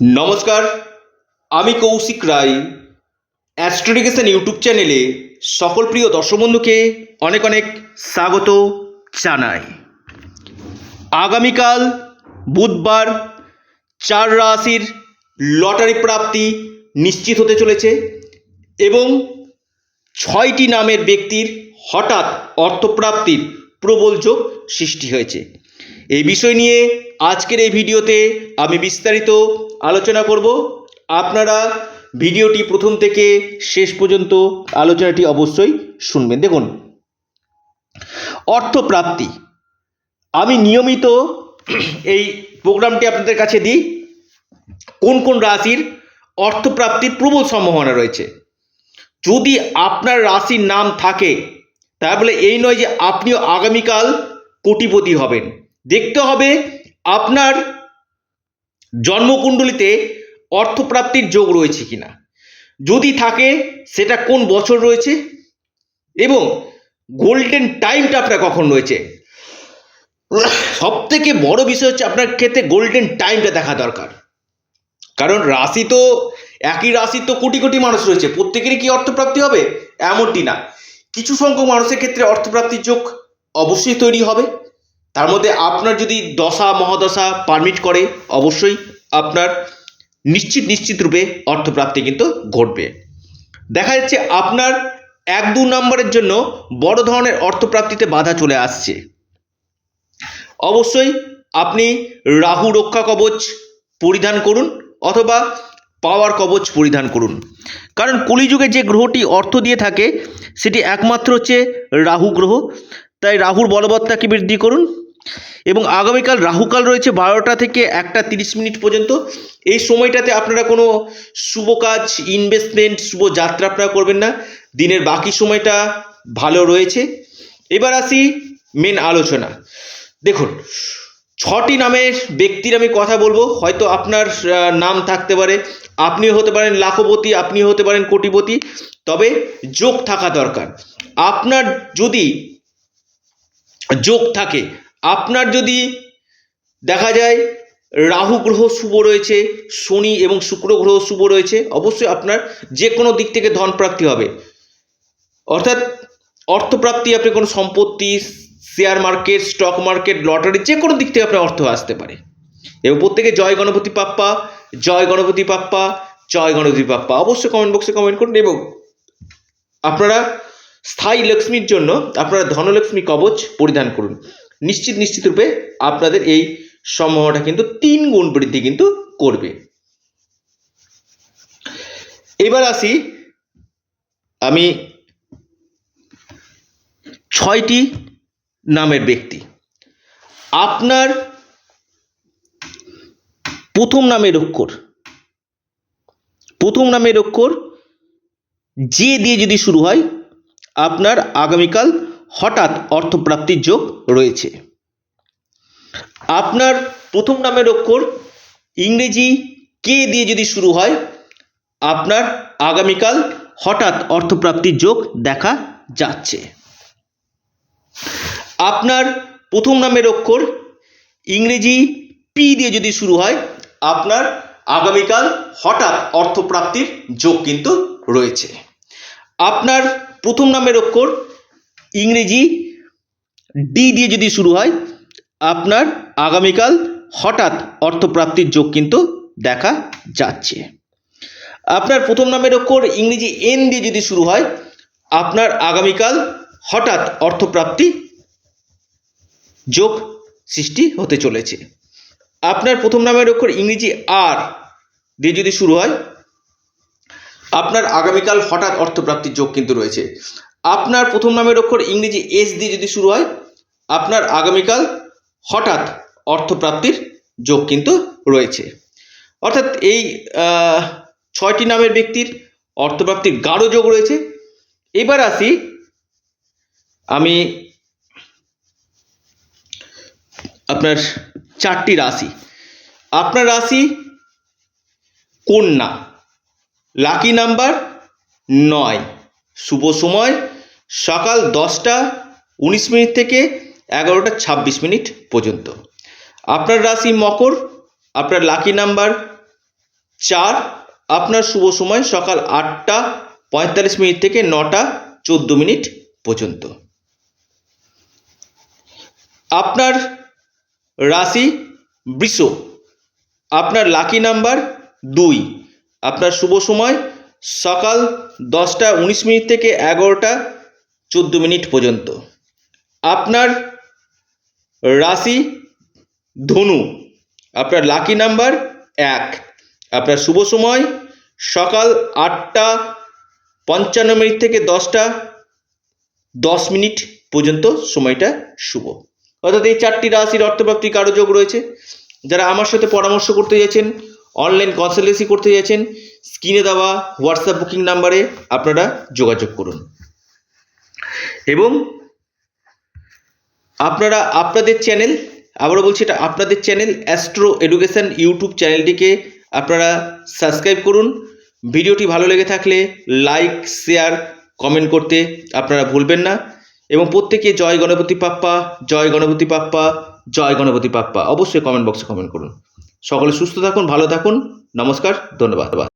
নমস্কার, আমি কৌশিক রায়। অ্যাস্ট্রোডিকেশন ইউটিউব চ্যানেলে সকল প্রিয় দর্শক বন্ধুকে অনেক অনেক স্বাগত জানাই। আগামীকাল বুধবার চার রাশির লটারি প্রাপ্তি নিশ্চিত হতে চলেছে এবং ছয়টি নামের ব্যক্তির হঠাৎ অর্থপ্রাপ্তির প্রবল যোগ সৃষ্টি হয়েছে। এই বিষয় নিয়ে আজকের এই ভিডিওতে আমি বিস্তারিত আলোচনা করব। আপনারা ভিডিওটি প্রথম থেকে শেষ পর্যন্ত আলোচনাটি অবশ্যই শুনবেন। দেখুন, অর্থপ্রাপ্তি। আমি নিয়মিত এই প্রোগ্রামটি আপনাদের কাছে দিই। কোন কোন রাশির অর্থপ্রাপ্তির প্রবল সম্ভাবনা রয়েছে? যদি আপনার রাশির নাম থাকে, তাহলে এই নয় যে আপনিও আগামীকাল কোটিপতি হবেন। দেখতে হবে আপনার জন্মকুণ্ডলিতে অর্থপ্রাপ্তির যোগ রয়েছে কিনা। যদি থাকে, সেটা কোন বছর রয়েছে? এবং গোল্ডেন টাইমটা আপনার কখন রয়েছে? সব থেকে বড় বিষয় হচ্ছে আপনার ক্ষেত্রে গোল্ডেন টাইমটা দেখা দরকার। কারণ রাশি তো, একই রাশি তো কোটি কোটি মানুষ রয়েছে। প্রত্যেকেরই কি অর্থপ্রাপ্তি হবে? এমনটি না। কিছু সংখ্যক মানুষের ক্ষেত্রে অর্থপ্রাপ্তির যোগ অবশ্যই তৈরি হবে। তার মধ্যে আপনার যদি দশা, মহাদশা পারমিট করে, অবশ্যই আপনার নিশ্চিত নিশ্চিত রূপে অর্থপ্রাপ্তি কিন্তু ঘটবে। দেখা যাচ্ছে আপনার এক, দু নম্বরের জন্য বড় ধরনের অর্থপ্রাপ্তিতে বাধা চলে আসছে। অবশ্যই আপনি রাহু রক্ষা কবচ পরিধান করুন অথবা পাওয়ার কবচ পরিধান করুন। কারণ কলিযুগে যে গ্রহটি অর্থ দিয়ে থাকে, সেটি একমাত্র হচ্ছে রাহু গ্রহ। তাই রাহুর বলবত্তাকে বৃদ্ধি করুন? এবং আগামীকাল রাহুকাল রয়েছে বারোটা থেকে একটা তিরিশ মিনিট পর্যন্ত। এই সময়টাতে আপনারা কোনো শুভ কাজ ইনভেস্টমেন্ট শুভ যাত্রা আপনারা করবেন না। দিনের বাকি সময়টা ভালো রয়েছে। এবার আসি মেন আলোচনা। দেখুন, ছটি নামের ব্যক্তির আমি কথা বলব। হয়তো আপনার নাম থাকতে পারে। আপনিও হতে পারেন লাখপতি, আপনিও হতে পারেন কোটিপতি। তবে যোগ থাকা দরকার। আপনার যদি যোগ থাকে আপনার যদি দেখা যায় রাহু গ্রহ শুভ রয়েছে, শনি এবং শুক্র গ্রহ শুভ রয়েছে, অবশ্যই আপনার যে কোনো দিক থেকে ধন প্রাপ্তি হবে। অর্থাৎ অর্থপ্রাপ্তি, আপনি কোনো সম্পত্তি share market stock market lottery যে কোনো দিক থেকে আপনার অর্থ আসতে পারে। এবং প্রত্যেকে জয় গণপতি পাপ্পা, জয় গণপতি পাপ্পা, জয় গণপতি পাপ্পা, অবশ্যই কমেন্ট বক্সে কমেন্ট করুন এবং আপনারা স্থায়ী লক্ষ্মীর জন্য আপনারা ধনলক্ষ্মী কবচ পরিধান করুন। নিশ্চিত নিশ্চিত রূপে আপনাদের এই সম্ভাবনাটা কিন্তু তিন গুণ বৃদ্ধি কিন্তু করবে। এবার আসি, আমি ছয়টি নামের ব্যক্তি। আপনার প্রথম নামের অক্ষর, প্রথম নামের অক্ষর যে দিয়ে যদি শুরু হয়, আপনার আগামীকাল হঠাৎ অর্থপ্রাপ্তির যোগ রয়েছে। আপনার প্রথম নামের অক্ষর ইংরেজি কে দিয়ে যদি শুরু হয়, আপনার আগামীকাল হঠাৎ অর্থপ্রাপ্তির যোগ দেখা যাচ্ছে। আপনার প্রথম নামের অক্ষর ইংরেজি পি দিয়ে যদি শুরু হয়, আপনার আগামীকাল হঠাৎ অর্থপ্রাপ্তির যোগ কিন্তু রয়েছে। আপনার প্রথম নামের অক্ষর ইংরেজি ডি দিয়ে যদি শুরু হয়, আপনার আগামীকাল হঠাৎ অর্থপ্রাপ্তির যোগ কিন্তু দেখা যাচ্ছে। আপনার প্রথম নামের অক্ষর ইংরেজি এন দিয়ে যদি শুরু হয়, আপনার আগামীকাল হঠাৎ অর্থপ্রাপ্তি যোগ সৃষ্টি হতে চলেছে। আপনার প্রথম নামের অক্ষর ইংরেজি আর দিয়ে যদি শুরু হয়, আপনার আগামীকাল হঠাৎ অর্থপ্রাপ্তির যোগ কিন্তু রয়েছে। আপনার প্রথম নামের অক্ষর ইংরেজি এস দিয়ে যদি শুরু হয়, আপনার আগামীকাল হঠাৎ অর্থপ্রাপ্তির যোগ কিন্তু রয়েছে। অর্থাৎ এই ছয়টি নামের ব্যক্তির অর্থপ্রাপ্তির গাঢ় যোগ রয়েছে। এবার আসি আমি আপনার চারটি রাশি। আপনার রাশি কন্যা। লাকি নাম্বার নয়। শুভ সময় সকাল দশটা উনিশ মিনিট থেকে এগারোটা ছাব্বিশ মিনিট পর্যন্ত। আপনার রাশি মকর, আপনার লাকি নাম্বার চার, আপনার শুভ সময় সকাল আটটা পঁয়তাল্লিশ মিনিট থেকে নটা চোদ্দ মিনিট পর্যন্ত। আপনার রাশি বৃষ, আপনার লাকি নাম্বার দুই, আপনার শুভ সময় সকাল দশটা উনিশ মিনিট থেকে এগারোটা চোদ্দ মিনিট পর্যন্ত। আপনার রাশি ধনু, আপনার লাকি নাম্বার এক। আপনার শুভ সময় সকাল আটটা পঞ্চান্ন মিনিট থেকে দশটা দশ মিনিট পর্যন্ত সময়টা শুভ। অর্থাৎ এই চারটি রাশির অর্থপ্রাপ্তির কারও যোগ রয়েছে। যারা আমার সাথে পরামর্শ করতে যাচ্ছেন অনলাইন কনসালটেন্সি করতে যাচ্ছেন, স্ক্রিনে দেওয়া হোয়াটসঅ্যাপ বুকিং নাম্বারে আপনারা যোগাযোগ করুন। এবং আপনারা, আপনাদের চ্যানেল আবারও বলছি এটা আপনাদের চ্যানেল অ্যাস্ট্রো এডুকেশন ইউটিউব চ্যানেলটিকে আপনারা সাবস্ক্রাইব করুন। ভিডিওটি ভালো লেগে থাকলে লাইক শেয়ার কমেন্ট করতে আপনারা ভুলবেন না। এবং প্রত্যেকে জয় গণপতি পাপ্পা, জয় গণপতি পাপ্পা, জয় গণপতি পাপ্পা, অবশ্যই কমেন্ট বক্সে কমেন্ট করুন। সকলে সুস্থ থাকুন, ভালো থাকুন, নমস্কার, ধন্যবাদ।